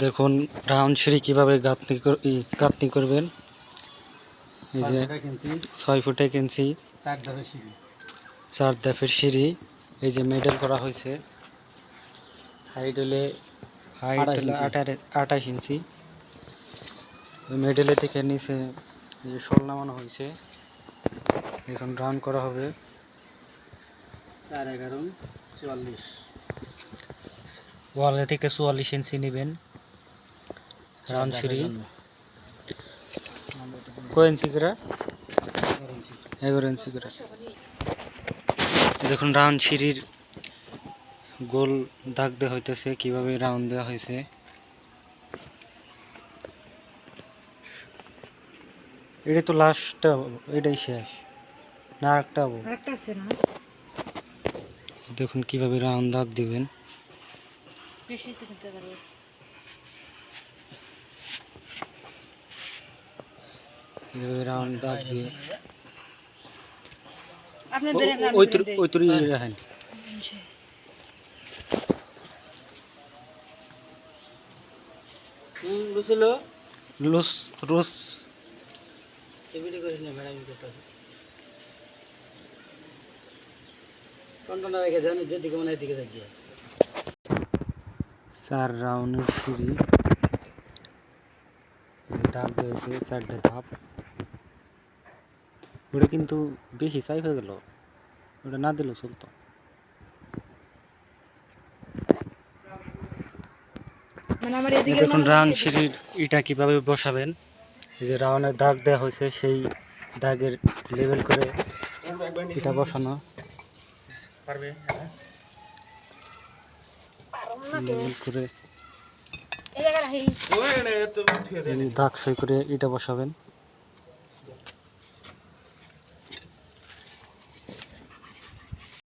দেখুন রাউন্ড সিঁড়ি কীভাবে গাঁথনি গাঁথনি করবেন? এই যে ছয় ফুটে কিনছি চার সিঁড়ি। দাফের সিঁড়ি। এই যে মেডেল করা হয়েছে। হাইট হলে হাইট আঠাশ ইঞ্চি। আঠারে আঠাশ মেডেলে থেকে নিচে যে শোল নামানো হয়েছে। এখন রাউন্ড করা হবে। চার এগারো চুয়াল্লিশ। ওয়ালে থেকে চুয়াল্লিশ ইঞ্চি নেবেন। রাউন্ড সিঁড়ি। কয় ইঞ্চি করে? এগারো ইঞ্চি করে। দেখুন রাউন্ড সিঁড়ির গোল দাগ দেওয়া হইতেছে কীভাবে রাউন্ড দেওয়া হয়েছে এটা তো লাস্টটা এটাই শেষ। না একটা হব আরেকটা আছে না? দেখুন কীভাবে রাউন্ড দাগ দিবেন। রাউন্ড দাগ দিয়ে আপনাদের ও- ওই তুর- ওই তুরি রাখেন হুম বুঝছিল লুস রুস এবিডি করিস না ম্যাডাম কাছে কন্টনা রেখে দেন যেদিকে মনে হয় এদিকে দেখিয়ে চার রাউন্ডের সিঁড়ি ধাপ দিয়েছে চারটে ধাপ ওটা কিন্তু বেশি চাই হয়ে গেল ওটা না দিলেও চলতো মানে আমার দেখুন রাউন্ড সিঁড়ির ইটা কীভাবে বসাবেন যে রাউন্ডের দাগ দেওয়া হয়েছে সেই দাগের লেভেল করে এটা বসানো পারবে করে দাগ সই করে এটা বসাবেন